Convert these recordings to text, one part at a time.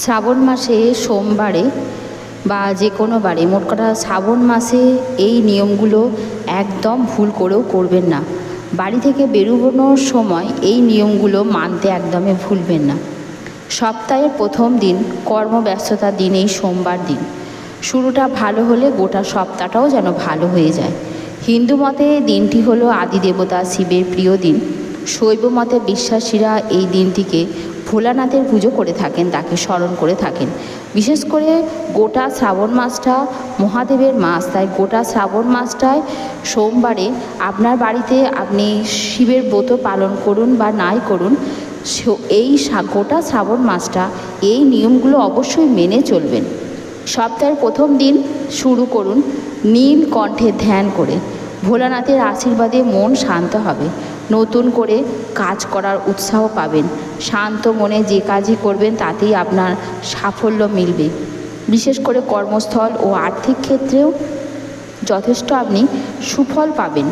শ্রাবণ মাসে, সোমবারে বা যে কোনো বারে, মোট কথা শ্রাবণ মাসে এই নিয়মগুলো একদম ভুল করেও করবেন না। বাড়ি থেকে বেরোনোর সময় এই নিয়মগুলো মানতে একদমই ভুলবেন না। সপ্তাহের প্রথম দিন, কর্মব্যস্ততার দিন, এই সোমবার দিন। শুরুটা ভালো হলে গোটা সপ্তাহটাও যেন ভালো হয়ে যায়। হিন্দু মতে দিনটি হলো আদিদেবতা শিবের প্রিয় দিন। শৈব মতে বিশ্বাসীরা এই দিনটিকে ভোলানাথের পুজো করে থাকেন, তাকে স্মরণ করে থাকেন। বিশেষ করে গোটা শ্রাবণ মাসটা মহাদেবের মাস, তাই গোটা শ্রাবণ মাসটায় সোমবারে আপনার বাড়িতে আপনি শিবের ব্রত পালন করুন বা নাই করুন এই গোটা শ্রাবণ মাসটা এই নিয়মগুলো অবশ্যই মেনে চলবেন। সপ্তাহের প্রথম দিন শুরু করুন নীল কণ্ঠে ধ্যান করে। ভোলানাথের আশীর্বাদে মন শান্ত হবে। নতুন করে কাজ করার উৎসাহ পাবেন। শান্ত মনে যে কাজই করবেন, তাতেই আপনার সাফল্য মিলবে। বিশেষ করে কর্মস্থল ও আর্থিক ক্ষেত্রেও যথেষ্ট আপনি সুফল পাবেন।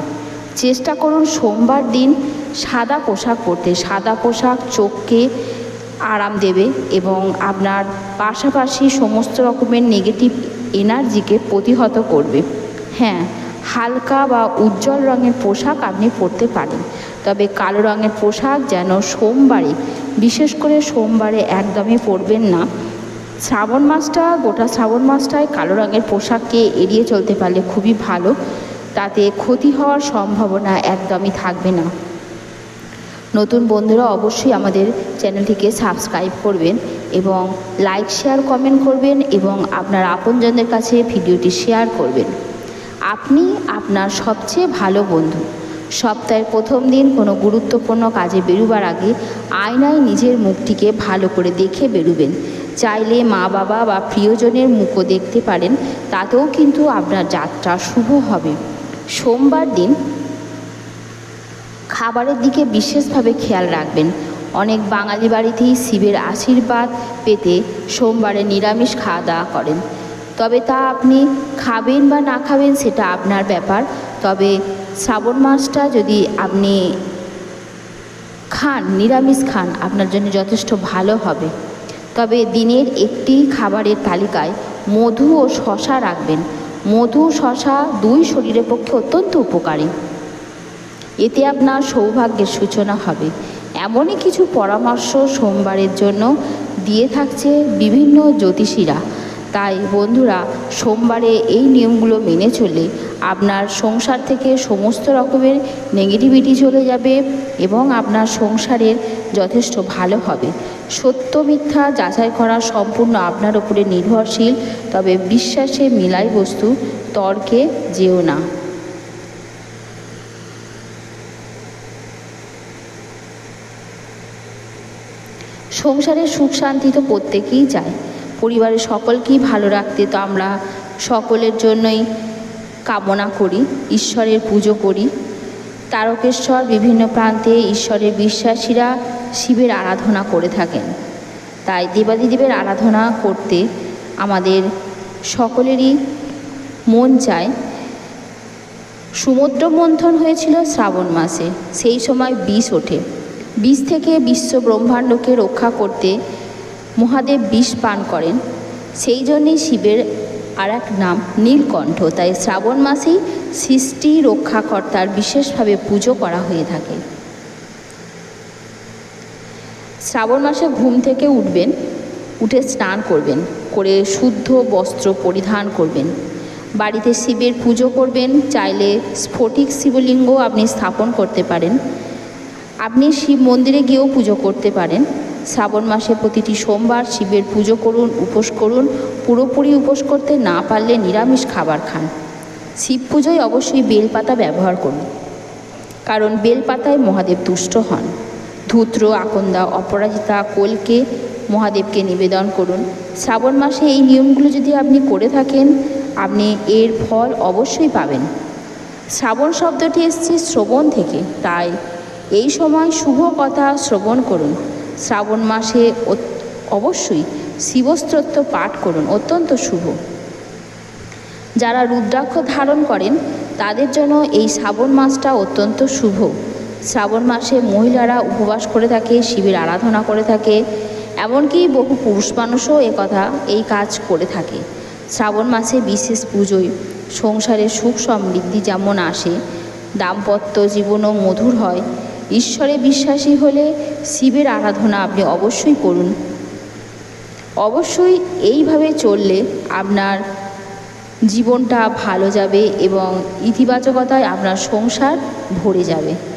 চেষ্টা করুন সোমবার দিন সাদা পোশাক পরতে। সাদা পোশাক চোখকে আরাম দেবে এবং আপনার পাশাপাশি সমস্ত রকমের নেগেটিভ এনার্জিকে প্রতিহত করবে। হ্যাঁ হালকা বা উজ্জ্বল রঙের পোশাক আপনি পরতে পারেন। তবে কালো রঙের পোশাক যেন সোমবারে, বিশেষ করে সোমবারে একদমই পরবেন না। শ্রাবণ মাসটা, গোটা শ্রাবণ মাসটায় কালো রঙের পোশাককে এড়িয়ে চলতে পারলে খুবই ভালো। তাতে ক্ষতি হওয়ার সম্ভাবনা একদমই থাকবে না। নতুন বন্ধুরা অবশ্যই আমাদের চ্যানেলটিকে সাবস্ক্রাইব করবেন এবং লাইক, শেয়ার, কমেন্ট করবেন এবং আপনার আপনজনদের কাছে ভিডিওটি শেয়ার করবেন। আপনি আপনার সবচেয়ে ভালো বন্ধু। সপ্তাহের প্রথম দিন কোনো গুরুত্বপূর্ণ কাজে বেরোবার আগে আয়নায় নিজের মুখটিকে ভালো করে দেখে বেরোবেন। চাইলে মা বাবা বা প্রিয়জনের মুখও দেখতে পারেন, তাতেও কিন্তু আপনার যাত্রা শুভ হবে। সোমবার দিন খাবারের দিকে বিশেষভাবে খেয়াল রাখবেন। অনেক বাঙালি বাড়িতেই শিবের আশীর্বাদ পেতে সোমবারে নিরামিষ খাওয়া দাওয়া করেন। তবে তা আপনি খাবেন বা না খাবেন সেটা আপনার ব্যাপার। তবে শ্রাবণ মাসটা যদি আপনি খান, নিরামিষ খান, আপনার জন্য যথেষ্ট ভালো হবে। তবে দিনের একটি খাবারের তালিকায় মধু ও শশা রাখবেন। মধু শশা দুই শরীরের পক্ষে অত্যন্ত উপকারী। এতে আপনার সৌভাগ্যের সূচনা হবে। এমনই কিছু পরামর্শ সোমবারের জন্য দিয়ে থাকছে বিভিন্ন জ্যোতিষীরা। তাই বন্ধুরা, সোমবারে এই নিয়মগুলো মেনে চলে আপনার সংসার থেকে সমস্ত রকমের নেগেটিভিটি চলে যাবে এবং আপনার সংসারের যথেষ্ট ভালো হবে। সত্য মিথ্যা যাচাই করা সম্পূর্ণ আপনার উপরে নির্ভরশীল, তবে বিশ্বাসে মিলাই বস্তু তর্কে যেও না। সংসারের সুখ শান্তি তো প্রত্যেকেই চায়। পরিবারের সকলকেই ভালো রাখতে তো আমরা সকলের জন্যই কামনা করি, ঈশ্বরের পুজো করি। তারকেশ্বর বিভিন্ন প্রান্তে ঈশ্বরের বিশ্বাসীরা শিবের আরাধনা করে থাকেন। তাই দেবাদিদেবের আরাধনা করতে আমাদের সকলেরই মন চায়। সমুদ্র মন্থন হয়েছিল শ্রাবণ মাসে, সেই সময় বিষ ওঠে। বিষ থেকে বিশ্ব ব্রহ্মাণ্ডকে রক্ষা করতে মহাদেব বিষ পান করেন। সেই জন্যেই শিবের আর এক নাম নীলকণ্ঠ। তাই শ্রাবণ মাসেই সৃষ্টি রক্ষাকর্তার বিশেষভাবে পুজো করা হয়ে থাকে। শ্রাবণ মাসে ঘুম থেকে উঠবেন, উঠে স্নান করবেন, করে শুদ্ধ বস্ত্র পরিধান করবেন। বাড়িতে শিবের পুজো করবেন, চাইলে স্ফটিক শিবলিঙ্গ আপনি স্থাপন করতে পারেন। আপনি শিব মন্দিরে গিয়েও পুজো করতে পারেন। শ্রাবণ মাসে প্রতিটি সোমবার শিবের পুজো করুন, উপোস করুন, পুরোপুরি উপোস করতে না পারলে নিরামিষ খাবার খান। শিব পুজোয় অবশ্যই বেলপাতা ব্যবহার করুন, কারণ বেলপাতায় মহাদেব তুষ্ট হন। ধূত্র, আকন্দা, অপরাজিতা, কোলকে মহাদেবকে নিবেদন করুন। শ্রাবণ মাসে এই নিয়মগুলো যদি আপনি করে থাকেন, আপনি এর ফল অবশ্যই পাবেন। শ্রাবণ শব্দটি এসছে শ্রবণ থেকে, তাই এই সময় শুভ কথা শ্রবণ করুন। শ্রাবণ মাসে অবশ্যই শিবস্তোত্র পাঠ করুন, অত্যন্ত শুভ। যারা রুদ্রাক্ষ ধারণ করেন, তাদের জন্য এই শ্রাবণ মাসটা অত্যন্ত শুভ। শ্রাবণ মাসে মহিলারা উপবাস করে থাকে, শিবের আরাধনা করে থাকে, এমনকি বহু পুরুষ মানুষও কথা, এই কাজ করে থাকে। শ্রাবণ মাসে বিশেষ পুজোয় সংসারে সুখ সমৃদ্ধি যেমন আসে, দাম্পত্য জীবনও মধুর হয় ঈশ্বরে বিশ্বাসী হলে শিবের আরাধনা আপনি অবশ্যই করুন। অবশ্যই এইভাবে চললে আপনার জীবনটা ভালো যাবে এবং ইতিবাচকতায় আপনার সংসার ভরে যাবে।